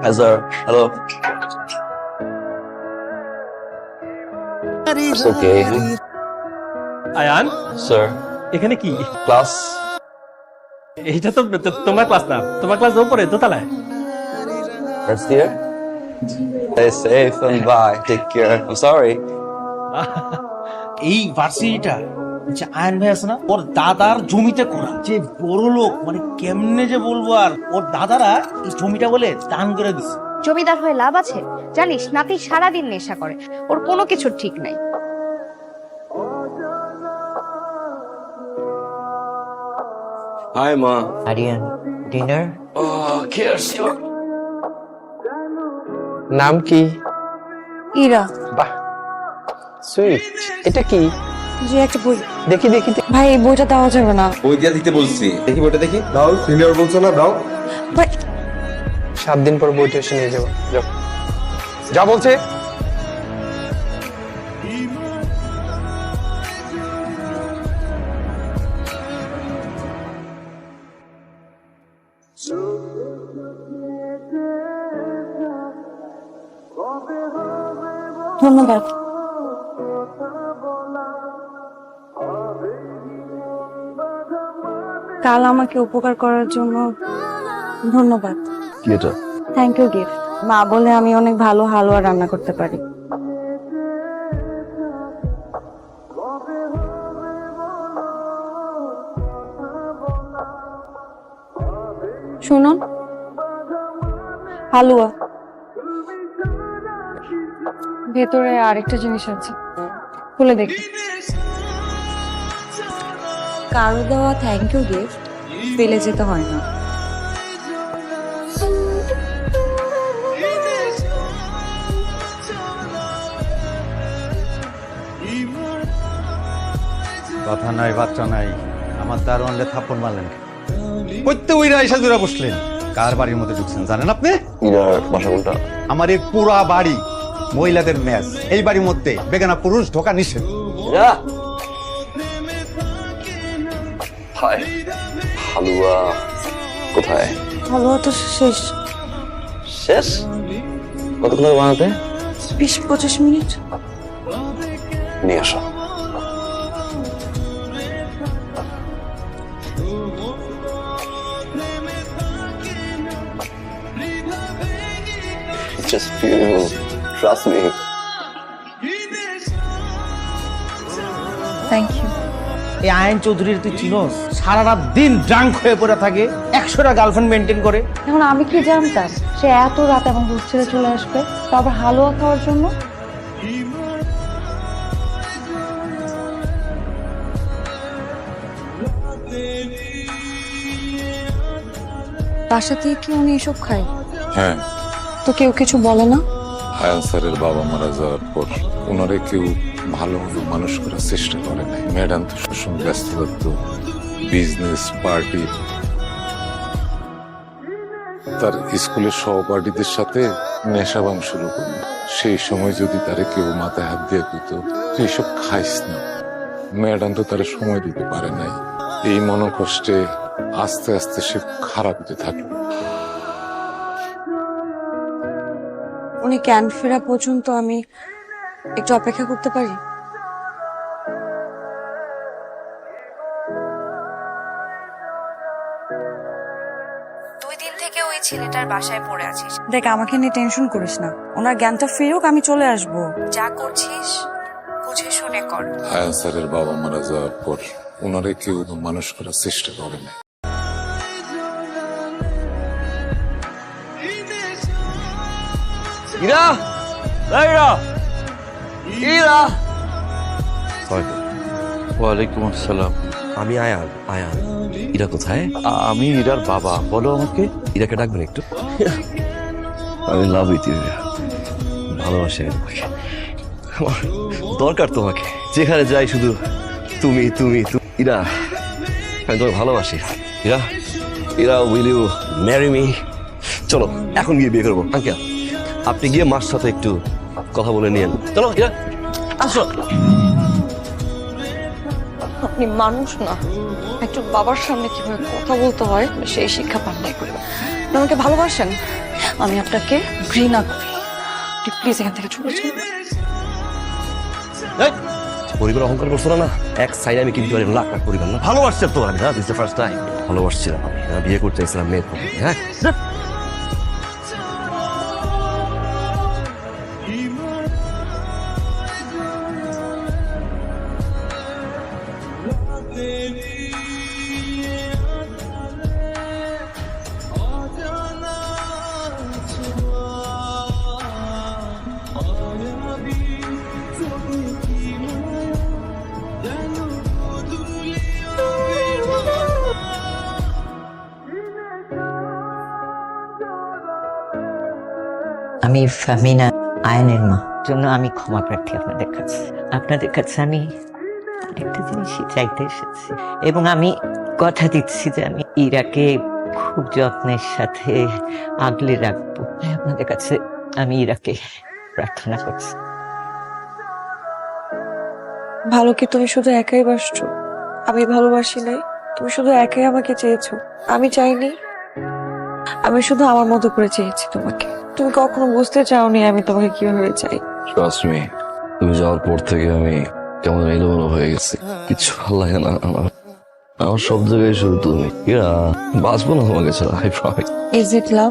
Hi, sir. Hello. It's okay. Ayaan Sir, এখানে কি class. এইটা তো তো- তোমার ক্লাস না তোমার ক্লাস উপরে দোতলায় That's here. Stay safe and bye. Take care. I'm sorry. এই ভার্সিটিটা যে আয়ন ভাই আছে না? ওর দাদার জমিতে করা যে বড় লোক মানে কেমনে যে বলব আর ওর দাদারা এই জমিটা বলে দান করে দিছে। জমিদার হয়ে লাভ আছে? জানিস নাতি সারাদিন নেশা করে। ওর কোনো কিছুর ঠিক নাই। Hi, Ma. আরিয়ান ডিনার? নাম কি? ইরা। বাহ। সুইট। এটা কি? যে একটা বই। দেখি দেখি। ভাই এই বইটা দেওয়া যাবে না। বই দিয়া দিতে বলছি। দেখি বইটা দেখি। দাও সিনিয়র বলছো না দাও। ভাই। সাত দিন পর বইটা এসে নিয়ে যাব যাও। যা বলছে। ধন্যবাদ। কাল আমাকে উপকার করার জন্য ধন্যবাদ। কি এটা? থ্যাংক ইউ গিফট মা বলে আমি অনেক ভালো হালুয়া রান্না করতে পারি। শুনুন। হালুয়া। ভেতরে আরেকটা জিনিস আছে। খুলে দেখি। কারও দেওয়া থ্যাংক ইউ গিফট ফেলে যেতে হয় না। কথা নাই বাচ্চা নাই। আমার দারো আনলে থাপ্পড় মারলেন ওই রাইসা জোড়া বসলেন। কার বাড়ির মধ্যে ঢুকছেন জানেন আপনি? ইরার বাসা কোনটা আমার এই পুরা বাড়ি মহিলাদের ম্যাচ এই বাড়ির মধ্যে বেগানা পুরুষ ঢোকা নিষেধ। হাই হালুয়া কোথায়? হালুয়া তো শেষ। শেষ? কতক্ষণ বানাতে? বিশ পঁচিশ মিনিট। নিয়ে আসো। Just beautiful. Trust me. Thank you এই আয়ন চৌধুরীর তুই চিনোস? সারা রাত দিন ড্রাঙ্ক হয়ে পড়ে থাকে একশোটা গার্লফ্রেন্ড মেনটেন করে। এখন আমি কি জানতাম? সে এত রাত এখন হোস্টেলে চলে আসবে তারপর হালুয়া খাওয়ার জন্য? বাসা থেকে কি উনি এসব খায়? হ্যাঁ। তো কেউ কিছু বলে না? হায়ান স্যারের বাবা মারা যাওয়ার পর ওনারে কেউ ভালোভাবে মানুষ করার চেষ্টা করে নাই। ম্যাডাম তো সবসময় ব্যস্ত থাকতো বিজনেস পার্টি তার স্কুলের সহপাঠীদের সাথে নেশাবাং শুরু করল। সেই সময় যদি তারে কেউ মাথায় হাত দিয়ে দিত তুই খাইস না। ম্যাডাম তো তারে সময় দিতে পারে নাই। এই মনোকষ্টে আস্তে আস্তে সে খারাপ হতে থাকল। উনি ক্যান ফেরা পর্যন্ত আমি একটু অপেক্ষা করতে পারি? দুই দিন থেকে ওই ছেলেটার বাসায় পড়ে আছিস। দেখ আমাকে নিয়ে টেনশন করিস না। ওনার জ্ঞানটা ফিরুক আমি চলে আসব। যা করছিস বুঝে শুনে কর। হায়ান স্যারের বাবা মারা যাওয়ার পর ওনারে কেউ মানুষ করার চেষ্টা করে না ইরা! ইরা! ইরা। ওয়ালাইকুম আসসালাম। আমি আয়ান আয়ান। ইরা কোথায়? আমি ইরার বাবা। বলো আমাকে। ইরাকে ডাকবেন একটু? আমি লাভ ইউ ভালোবাসি আমি তোমাকে আমার দরকার তোমাকে। যেখানে যাই শুধু তুমি তুমি তুমি। ইরা আমি তোমাকে ভালোবাসি। Ira Ira will you marry me? চলো এখন গিয়ে বিয়ে করব। আঙ্কেল আপনি গিয়ে মার সাথে একটু কথা বলে নিয়েন। চলো ইরা আসো। আপনি মানুষ না। একটু বাবার সামনে কীভাবে কথা বলতে হয় সেই শিক্ষা পান নাই। করে আমাকে ভালোবাসেন। আমি আপনাকে ঘৃণা করি। প্লিজ এখান থেকে চলে যান। পরিবার অহংকার করছ না না? এক সাইডে আমি কিনতে পারি লাখ লাখ পরিবার না? ভালোবাসছি তো আমি হ্যাঁ দিস ফার্স্ট টাইম ভালোবাসছিলাম আমি হ্যাঁ, বিয়ে করতে চাইছিলাম মেয়ের হ্যাঁ? আমি ফামিনা আয়নের মা। জন্য আমি ক্ষমা প্রার্থী আপনাদের কাছে। আপনাদের কাছে আমি একটা জিনিসই চাইতে এসেছি। এবং আমি কথা দিচ্ছি যে আমি ইরাকে খুব যত্নের সাথে আগলে রাখব। আপনাদের কাছে আমি ইরাকে প্রার্থনা করছি। ভালো কি তুমি শুধু একাই বাসছো? আমি ভালোবাসি নাই। তুমি শুধু একাই আমাকে চেয়েছো। আমি চাইনি আমি শুধু আমার মতো করে চেয়েছি তোমাকে। তুমি কখনো বুঝতে চাওনি আমি তোমাকে কীভাবে চাই। ট্রাস্ট মি তুমি যাওয়ার পর থেকে আমি কেমন এলোমেলো হয়ে গেছি। কিছু ভালো লাগে না আমার। আমার সব জায়গায় শুধু তুমি। বাঁচবো না তোমাকে ছাড়া I promise is it love